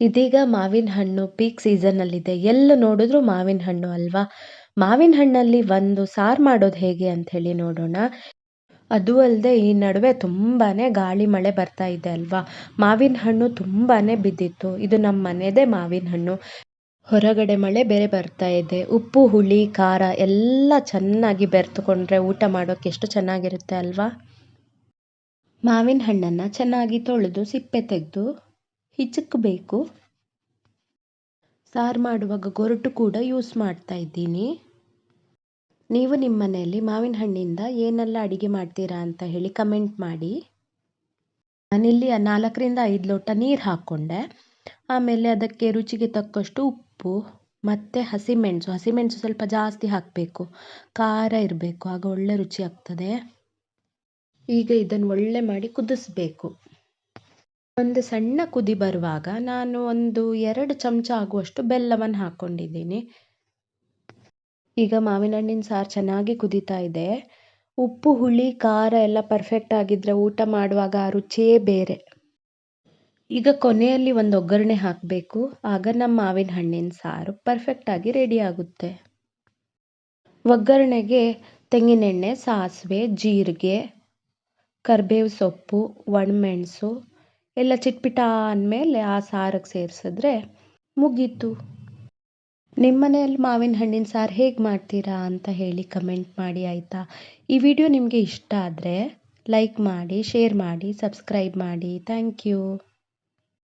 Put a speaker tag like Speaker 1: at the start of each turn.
Speaker 1: ಇದೀಗ ಮಾವಿನ ಹಣ್ಣು ಪೀಕ್ ಸೀಸನ್ನಲ್ಲಿದೆ ಎಲ್ಲಿ ನೋಡಿದ್ರು ಮಾವಿನ ಹಣ್ಣು ಅಲ್ವಾ? ಮಾವಿನ ಹಣ್ಣಲ್ಲಿ ಒಂದು ಸಾರು ಮಾಡೋದು ಹೇಗೆ ಅಂತ ಹೇಳಿ ನೋಡೋಣ. ಅದು ಅಲ್ಲದೆ ಈ ನಡುವೆ ತುಂಬಾ ಗಾಳಿ ಮಳೆ ಬರ್ತಾ ಇದೆ ಅಲ್ವಾ? ಮಾವಿನ ಹಣ್ಣು ತುಂಬಾ ಬಿದ್ದಿತ್ತು. ಇದು ನಮ್ಮ ಮನೆದೇ ಮಾವಿನ ಹಣ್ಣು. ಹೊರಗಡೆ ಮಳೆ ಬೇರೆ ಬರ್ತಾ ಇದೆ. ಉಪ್ಪು, ಹುಳಿ, ಖಾರ ಎಲ್ಲ ಚೆನ್ನಾಗಿ ಬೆರೆತುಕೊಂಡ್ರೆ ಊಟ ಮಾಡೋಕೆ ಎಷ್ಟು ಚೆನ್ನಾಗಿರುತ್ತೆ ಅಲ್ವಾ? ಮಾವಿನ ಹಣ್ಣನ್ನು ಚೆನ್ನಾಗಿ ತೊಳೆದು ಸಿಪ್ಪೆ ತೆಗೆದು ಹಿಚಕಬೇಕು. ಸಾರು ಮಾಡುವಾಗ ಗೊರಟು ಕೂಡ ಯೂಸ್ ಮಾಡ್ತಾ ಇದ್ದೀನಿ. ನೀವು ನಿಮ್ಮ ಮನೆಯಲ್ಲಿ ಮಾವಿನ ಹಣ್ಣಿಂದ ಏನೆಲ್ಲ ಅಡಿಗೆ ಮಾಡ್ತೀರಾ ಅಂತ ಹೇಳಿ ಕಮೆಂಟ್ ಮಾಡಿ. ನಾನಿಲ್ಲಿ ನಾಲ್ಕರಿಂದ ಐದು ಲೋಟ ನೀರು ಹಾಕ್ಕೊಂಡೆ. ಆಮೇಲೆ ಅದಕ್ಕೆ ರುಚಿಗೆ ತಕ್ಕಷ್ಟು ಉಪ್ಪು, ಮತ್ತು ಹಸಿಮೆಣಸು. ಹಸಿಮೆಣಸು ಸ್ವಲ್ಪ ಜಾಸ್ತಿ ಹಾಕಬೇಕು. ಖಾರ ಇರಬೇಕು, ಆಗ ಒಳ್ಳೆ ರುಚಿ ಆಗ್ತದೆ. ಈಗ ಇದನ್ನು ಒಳ್ಳೆ ಮಾಡಿ ಕುದಿಸ್ಬೇಕು. ಒಂದು ಸಣ್ಣ ಕುದಿ ಬರುವಾಗ ನಾನು ಒಂದು ಎರಡು ಚಮಚ ಆಗುವಷ್ಟು ಬೆಲ್ಲವನ್ನು ಹಾಕ್ಕೊಂಡಿದ್ದೀನಿ ಈಗ ಮಾವಿನ ಹಣ್ಣಿನ ಸಾರು ಚೆನ್ನಾಗಿ ಕುದೀತಾ ಇದೆ. ಉಪ್ಪು, ಹುಳಿ, ಖಾರ ಎಲ್ಲ ಪರ್ಫೆಕ್ಟ್ ಆಗಿದ್ರೆ ಊಟ ಮಾಡುವಾಗ ಆ ರುಚಿಯೇ ಬೇರೆ. ಈಗ ಕೊನೆಯಲ್ಲಿ ಒಂದು ಒಗ್ಗರಣೆ ಹಾಕಬೇಕು. ಆಗ ನಮ್ಮ ಮಾವಿನ ಹಣ್ಣಿನ ಸಾರು ಪರ್ಫೆಕ್ಟಾಗಿ ರೆಡಿ ಆಗುತ್ತೆ. ಒಗ್ಗರಣೆಗೆ ತೆಂಗಿನೆಣ್ಣೆ, ಸಾಸಿವೆ, ಜೀರಿಗೆ, ಕರಿಬೇವು ಸೊಪ್ಪು, ಒಣಮೆಣಸು ಎಲ್ಲ ಚಿಟ್ಪಿಟ ಅಂದಮೇಲೆ ಆ ಸಾರಿಗೆ ಸೇರಿಸಿದ್ರೆ ಮುಗೀತು. ನಿಮ್ಮ ಮನೆಯಲ್ಲಿ ಮಾವಿನ ಹಣ್ಣಿನ ಸಾರು ಹೇಗೆ ಮಾಡ್ತೀರಾ ಅಂತ ಹೇಳಿ ಕಮೆಂಟ್ ಮಾಡಿ, ಆಯಿತಾ? ಈ ವಿಡಿಯೋ ನಿಮಗೆ ಇಷ್ಟ ಆದರೆ ಲೈಕ್ ಮಾಡಿ ಶೇರ್ ಮಾಡಿ ಸಬ್ಸ್ಕ್ರೈಬ್ ಮಾಡಿ. Thank you